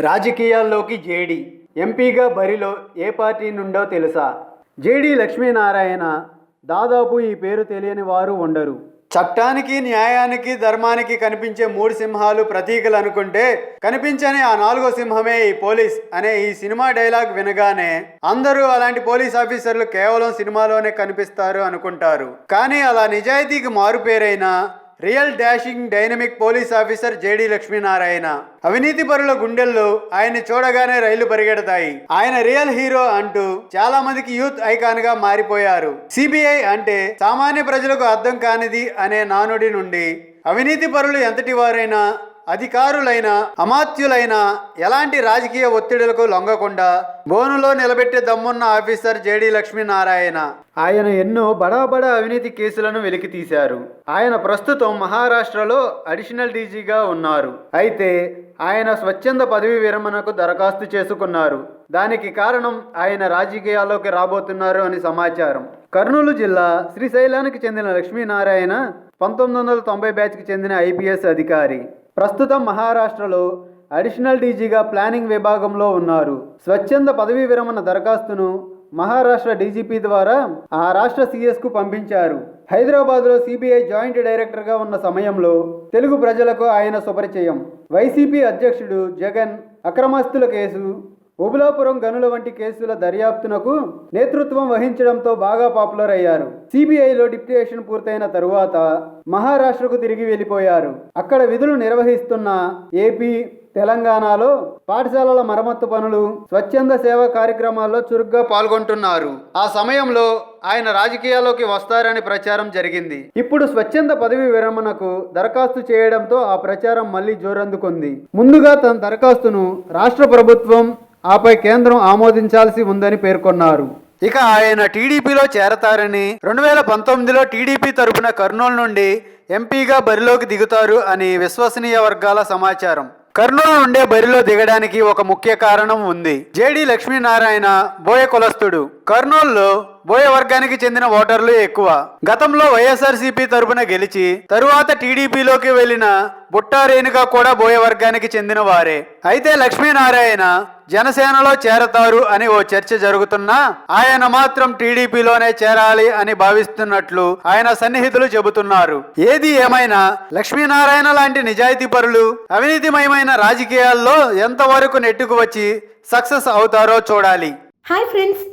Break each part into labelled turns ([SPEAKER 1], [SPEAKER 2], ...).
[SPEAKER 1] రాజకీయాల్లోకి జేడీ. ఎంపీగా బరిలో ఏ పార్టీ నుండో తెలుసా? జేడీ లక్ష్మీనారాయణ దాదాపు ఈ పేరు తెలియని వారు ఉండరు. చట్టానికి న్యాయానికి ధర్మానికి కనిపించే మూడు సింహాలు ప్రతీకలు అనుకుంటే కనిపించని ఆ నాలుగో సింహమే ఈ పోలీస్ అనే ఈ సినిమా డైలాగ్ వినగానే అందరూ అలాంటి పోలీస్ ఆఫీసర్లు కేవలం సినిమాలోనే కనిపిస్తారు అనుకుంటారు. కానీ అలా నిజాయితీకి మారుపేరైన real dashing dynamic police officer JD Lakshminarayana. అవినీతి పరుల గుండెల్లో ఆయన్ని చూడగానే రైళ్ళు పరిగెడతాయి. ఆయన రియల్ హీరో అంటూ చాలా మందికి యూత్ ఐకాన్గా మారిపోయారు. సిబిఐ అంటే సామాన్య ప్రజలకు అర్థం కానిది అనే నానుడి నుండి. అవినీతి పరులు ఎంతటి వారైనా అధికారులైన అమాత్యులైన ఎలాంటి రాజకీయ ఒత్తిడులకు లొంగకుండా బోనులో నిలబెట్టే దమ్మున్న ఆఫీసర్ జేడి లక్ష్మీనారాయణ ఆయన ఎన్నో బడా బడా అవినీతి కేసులను వెలికి తీశారు. ఆయన ప్రస్తుతం మహారాష్ట్రలో అడిషనల్ డీజీగా ఉన్నారు. అయితే ఆయన స్వచ్ఛంద పదవి విరమణకు దరఖాస్తు చేసుకున్నారు. దానికి కారణం ఆయన రాజకీయాల్లోకి రాబోతున్నారు అని సమాచారం. కర్నూలు జిల్లా శ్రీశైలానికి చెందిన లక్ష్మీనారాయణ పంతొమ్మిది వందల తొంభై బ్యాచ్కి చెందిన ఐపీఎస్ అధికారి. ప్రస్తుతం మహారాష్ట్రలో అడిషనల్ డీజీగా ప్లానింగ్ విభాగంలో ఉన్నారు. స్వచ్ఛంద పదవీ విరమణ దరఖాస్తును మహారాష్ట్ర డీజీపీ ద్వారా ఆ రాష్ట్ర సీఎస్కు పంపించారు. హైదరాబాద్లో సిబిఐ జాయింట్ డైరెక్టర్గా ఉన్న సమయంలో తెలుగు ప్రజలకు ఆయన సుపరిచయం. వైసీపీ అధ్యక్షుడు జగన్ అక్రమాస్తుల కేసు ఓబులాపురం గనుల వంటి కేసుల దర్యాప్తునకు నేతృత్వం వహించడంతో బాగా పాపులర్ అయ్యారు. సిబిఐలో డిప్యుటేషన్ పూర్తయిన తరువాత మహారాష్ట్రకు తిరిగి వెళ్ళిపోయారు. అక్కడ విధులు నిర్వహిస్తున్న ఏపీ తెలంగాణలో పాఠశాలల మరమ్మత్తు పనులు స్వచ్ఛంద సేవా కార్యక్రమాల్లో చురుగ్గా పాల్గొంటున్నారు. ఆ సమయంలో ఆయన రాజకీయాల్లోకి వస్తారని ప్రచారం జరిగింది. ఇప్పుడు స్వచ్ఛంద పదవి విరమణకు దరఖాస్తు చేయడంతో ఆ ప్రచారం మళ్ళీ జోరందుకుంది. ముందుగా తన దరఖాస్తును రాష్ట్ర ప్రభుత్వం ఆపై కేంద్రం ఆమోదించాల్సి ఉందని పేర్కొన్నారు. ఇక ఆయన టీడీపీలో చేరతారని రెండు వేల పంతొమ్మిదిలో టీడీపీ తరపున కర్నూలు నుండి ఎంపీగా బరిలోకి దిగుతారు అని విశ్వసనీయ వర్గాల సమాచారం. కర్నూలు నుండే బరిలో దిగడానికి ఒక ముఖ్య కారణం ఉంది. జేడి లక్ష్మీనారాయణ బోయ కులస్తుడు. కర్నూలులో బోయ వర్గానికి చెందిన ఓటర్లు ఎక్కువ. గతంలో వైఎస్ఆర్సీపీ తరపున గెలిచి తరువాత టీడీపీలోకి వెళ్ళిన బుట్టారేణుగా కూడా బోయ వర్గానికి చెందిన వారే. అయితే లక్ష్మీనారాయణ జనసేనలో చేరతారు అని ఓ చర్చ జరుగుతున్నా ఆయన మాత్రం టీడీపీలోనే చేరాలి అని భావిస్తున్నట్లు ఆయన సన్నిహితులు చెబుతున్నారు. ఏది ఏమైనా లక్ష్మీనారాయణ లాంటి నిజాయితీ పరులు అవినీతిమయమైన రాజకీయాల్లో ఎంతవరకు నెట్టుకు వచ్చి సక్సెస్ అవుతారో చూడాలి.
[SPEAKER 2] హాయ్ ఫ్రెండ్స్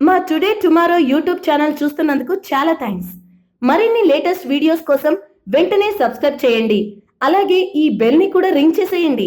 [SPEAKER 2] మా టుడే టుమారో యూట్యూబ్ ఛానల్ చూస్తున్నందుకు చాలా థ్యాంక్స్. మరిన్ని లేటెస్ట్ వీడియోస్ కోసం వెంటనే సబ్స్క్రైబ్ చేయండి. అలాగే ఈ బెల్ని కూడా రింగ్ చేసేయండి.